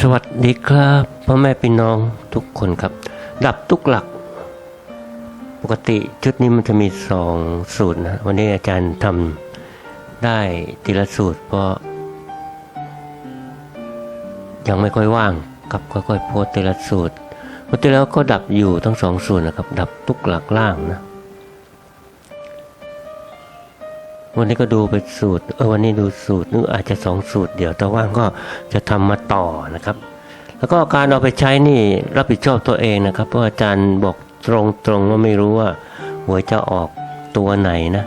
สวัสดีครับพ่อแม่พี่น้องทุกคนครับ ดับทุกหลัก ปกติชุดนี้มันจะมีสองสูตรนะวันนี้อาจารย์ทำได้ทีละสูตร เพราะ ยังไม่ค่อยว่างครับค่อยๆโพสต์ทีละสูตรวันที่แล้วก็ดับอยู่ทั้งสองสูตรนะครับ ดับทุกหลักล่างนะ วันนี้ก็ดูไปสูตร เออวันนี้ดูสูตรนึกอาจจะสองสูตร เดี๋ยวแต่ว่างก็จะทำมาต่อนะครับ แล้วก็การเอาไปใช้นี่รับผิดชอบตัวเองนะครับ เพราะอาจารย์บอกตรงๆว่าไม่รู้ว่าหวยจะออกตัวไหนนะ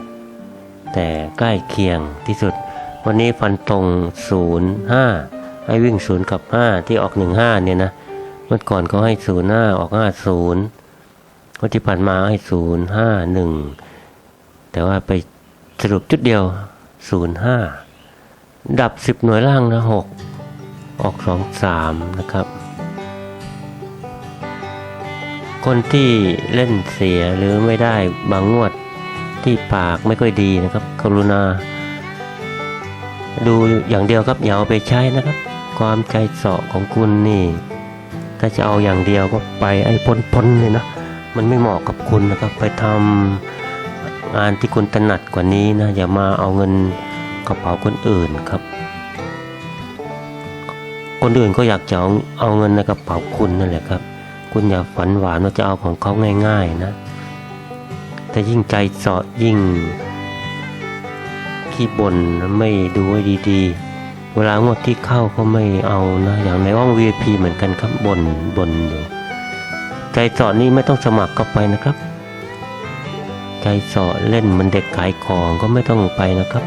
แต่ใกล้เคียงที่สุด วันนี้ฟันตรงศูนย์ห้าให้วิ่งศูนย์กับห้าที่ออกหนึ่งห้าเนี่ยนะ เมื่อก่อนเขาให้ศูนย์ห้าออกห้าศูนย์วันที่ผ่านมาให้ศูนย์ห้าหนึ่งแต่ว่าไป สรุปจุดเดียวศูนย์ห้าดับสิบหน่วยล่างนะหกออกสองสามนะครับ คนที่เล่นเสียหรือไม่ได้บางงวดที่ปากไม่ค่อยดีนะครับ กรุณา ดูอย่างเดียวครับอย่าเอาไปใช้นะครับ ความใจเสาะของคุณนี่ ถ้าจะเอาอย่างเดียวก็ไปไอ้พ้นๆเลยนะ มันไม่เหมาะกับคุณนะครับ ไปทำ งานที่คุณถนัดกว่านี้นะอย่ามาเอาเงินกระเป๋าคนอื่นครับ คนอื่นก็อยากจะเอาเอาเงินในกระเป๋าคุณนั่นแหละครับ คุณอย่าฝันหวานว่าจะเอาของเขาง่าย ๆนะ แต่ยิ่งใจเสาะยิ่งขี้บ่นไม่ดูให้ดีๆ เวลางวดที่เข้าก็ไม่เอานะ อย่างในห้อง VIP เหมือนกันครับบนบนอยู่ ใจเสาะนี่ไม่ต้องสมัครก็ไปนะครับ ใจสาะเล่นเหมันเด็กขายของก็ไม่ต้องไปนะครับ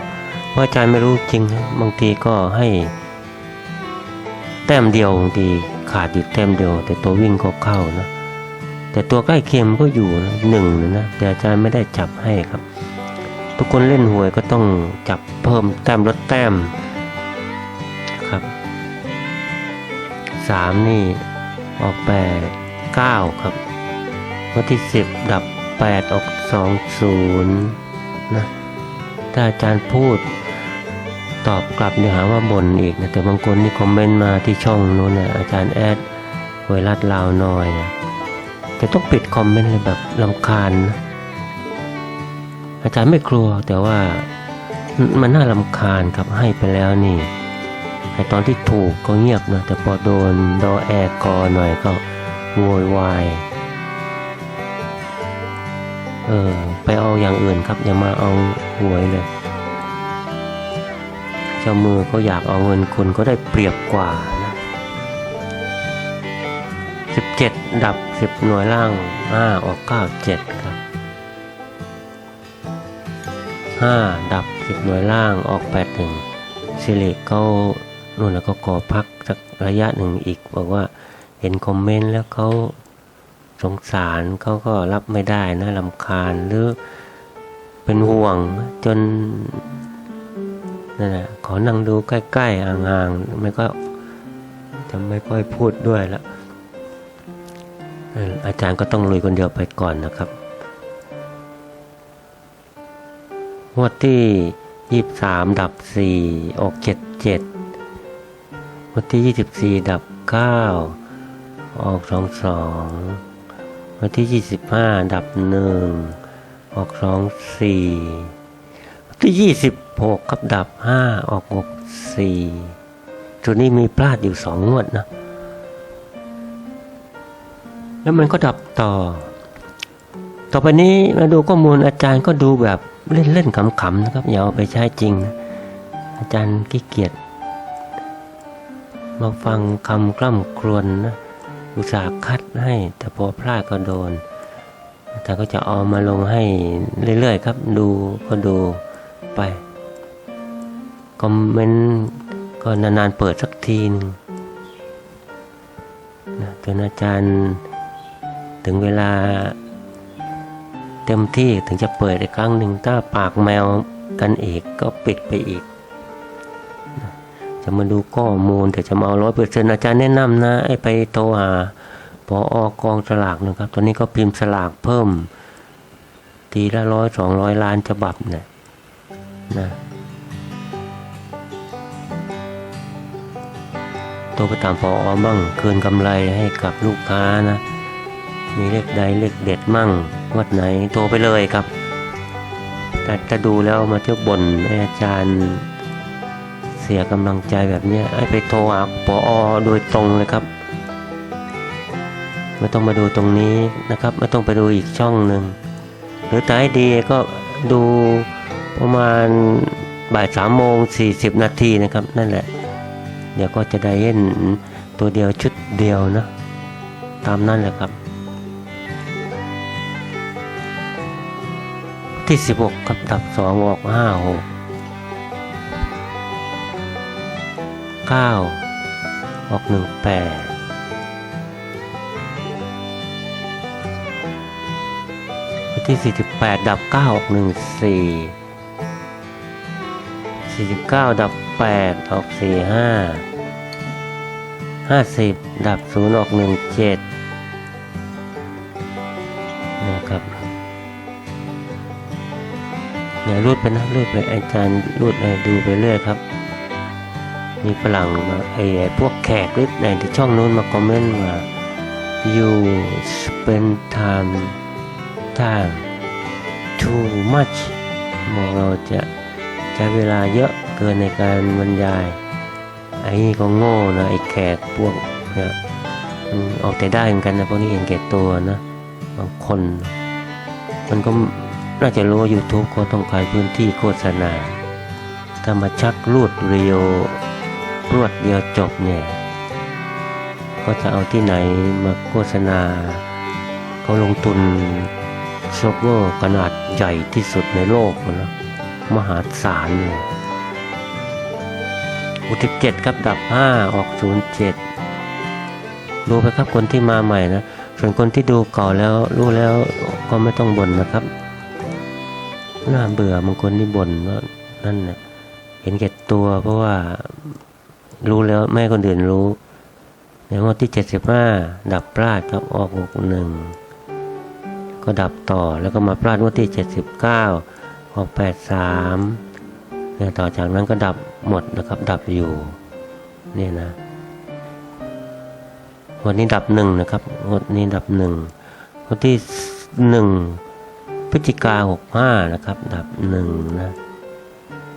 เพราะอาจารย์ไม่รู้จริงบางทีก็ให้ แต้มเดียวบางทีขาดอยู่แต้มเดียว แต่ตัววิ่งก็เข้านะ แต่ตัวใกล้เคียงก็อยู่นะหนึ่งนะแต่อาจารย์ไม่ได้จับให้ครับ ทุกคนเล่นหวยก็ต้องจับเพิ่มแต้มลดแต้มครับสามนี่ออกแปดเก้าครับวันที่สิบดับ แปดออกสองศูนย์นะถ้าอาจารย์พูดตอบกลับเนี่ยหาว่าบ่นอีกนะแต่บางคนนี่คอมเมนต์มาที่ช่องนู้นนะอาจารย์แอดหวรัดลาวน้อยนะแต่ต้องปิดคอมเมนต์เลยแบบลำคาญนะอาจารย์ไม่กลัวแต่ว่ามันน่าลำคาญครับให้ไปแล้วนี่ไอตอนที่ถูกก็เงียบนะแต่พอโดนดอแอร์กอหน่อยก็โวยวาย เออไปเอาอย่างอื่นครับ อย่ามาเอาหวยเลย เจ้ามือก็อยากเอาเงินคุณก็ได้เปรียบกว่านะสิบเจ็ดดับสิบหน่วยล่างห้าออกเก้าเจ็ดครับห้าดับสิบหน่วยล่างออกแปดหนึ่งสิริเขานู่นแล้วก็ขอพักสักระยะหนึ่งอีก บอกว่าเห็นคอมเมนต์แล้วเขา สงสารเขาก็รับไม่ได้นะลำคาญหรือเป็นห่วงจนนั่นแหละขอนั่งดูใกล้ๆห่างๆไม่ก็จะไม่ค่อยพูดด้วยละอาจารย์ก็ต้องลุยคนเดียวไปก่อนนะครับงวดที่ยี่สามดับสี่ออกเจ็ดเจ็ดงวดที่ยี่สิบสี่ดับเก้าออกสองสอง วดที่ยี่สิบห้าดับหนึ่งออกสองสี่ที่ยี่สิบหกครับดับห้าออกหกสี่ตัวนี้มีพลาดอยู่สองงวดนะ แล้วมันก็ดับต่อ ต่อไปนี้มาดูข้อมูลอาจารย์ก็ดูแบบเล่น ๆ ขำ ๆ นะครับ อย่าเอาไปใช้จริงนะอาจารย์ขี้เกียจมาฟังคำกล้ำกรวนนะ อุตส่าห์คัดให้ แต่พอพลาดก็โดนอาจารย์ก็จะเอามาลงให้เรื่อยๆครับ ดูก็ดูไปคอมเมนต์ก็นานๆเปิดสักทีหนึงนะจนอาจารย์ถึงเวลาเต็มที่ถึงจะเปิดอีกครั้งหนึ่งถ้าปากแมวกันอีกก็ปิดไปอีก จะมาดูข้อมูลแต่จะมาเอาร้อยเปอร์เซ็นต์อาจารย์แนะนำนะไอ้ไปโทรหาพออกองสลากนะครับ ตอนนี้ก็พิมพ์สลากเพิ่ม ทีละร้อยสองร้อยล้านฉบับเนี่ยนะโทรไปตามพออบ้างคืนกำไรให้กับลูกค้านะ มีเลขใดเลขเด็ดมั่งวัดไหนโทรไปเลยครับ แต่ถ้าดูแล้วมาเที่ยวบนอาจารย์ สียกำลังใจแบบนี้ให้ไปโทรหาปอโดยตรงเลยครับ ไม่ต้องมาดูตรงนี้นะครับ ไม่ต้องไปดูอีกช่องหนึ่งหรือถ้าให้ดีก็ดูประมาณบ่ายสามโมงสี่สิบนาทีนะครับ นั่นแหละ เดี๋ยวก็จะได้เห็นตัวเดียวชุดเดียวนะ ตามนั่นแหละครับ ที่สิบหกกับดับสองอกห้า 9 ออก 18วันที่ 48 ดับ 9 ออก 14 49 ดับ 8 ออก 45 50 ดับ 0 ออก 17 นะครับเนี่ยรูดไปนะรูดไปอาจารย์รูดไปดูไปเรื่อยครับ มีฝรั่งมาไอ้พวกแขกหรือในที่ช่องนู้นมาคอมเมนต์ว่า you spend time time too much บอกเราจะใช้เวลาเยอะเกินในการบรรยาย ไอ้นี่ก็โง่นะไอ้แขกพวกเนี่ยมันออกแต่ได้เหมือนกันนะพวกนี้เห็นแก่ตัวนะบางคน มันก็น่าจะรู้ว่า YouTube ก็ต้องการพื้นที่โฆษณาถ้ามาชักรูดเรียว รวดเดียวจบเนี่ยก็จะเอาที่ไหนมาโฆษณา เขาลงทุนซอฟต์แวร์ขนาดใหญ่ที่สุดในโลกนะมหาศาลเลยอุทิศเจ็ดครับดับห้าออกศูนย์เจ็ดรู้ไหมครับคนที่มาใหม่นะส่วนคนที่ดูเก่าแล้วรู้แล้วก็ไม่ต้องบ่นนะครับน่าเบื่อบางคนนี่บ่นว่านั่นนะเห็นแก่ตัวเพราะว่า รู้แล้วแม่คนอื่นรู้ในงวดที่เจ็ดสิบห้าดับพลาดครับออกหกหนึ่งก็ดับต่อแล้วก็มาพลาดงวดที่เจ็ดสิบเก้าออกแปดสามเนี่ยต่อจากนั้นก็ดับหมดนะครับดับอยู่เนี่ยนะวันนี้ดับหนึ่งนะครับงวดนี้ดับหนึ่งงวดที่หนึ่งพฤศจิกาหกห้านะครับ ดับหนึ่งนะ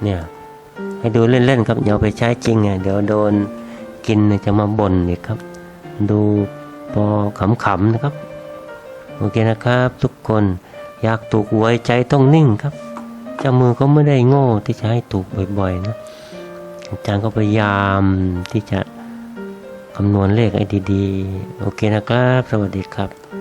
เนี่ย ให้ดูเล่นๆครับอย่าไปใช้จริงไงเดี๋ยวโดนกินจะมาบ่นอีกครับ ดูพอขำๆนะครับ โอเคนะครับ ทุกคนอยากถูกหวยใจต้องนิ่งครับเจ้ามือก็ไม่ได้โง่ที่จะให้ถูกบ่อยๆนะอาจารย์ก็พยายามที่จะคำนวณเลขให้ดีๆ โอเคนะครับ สวัสดีครับ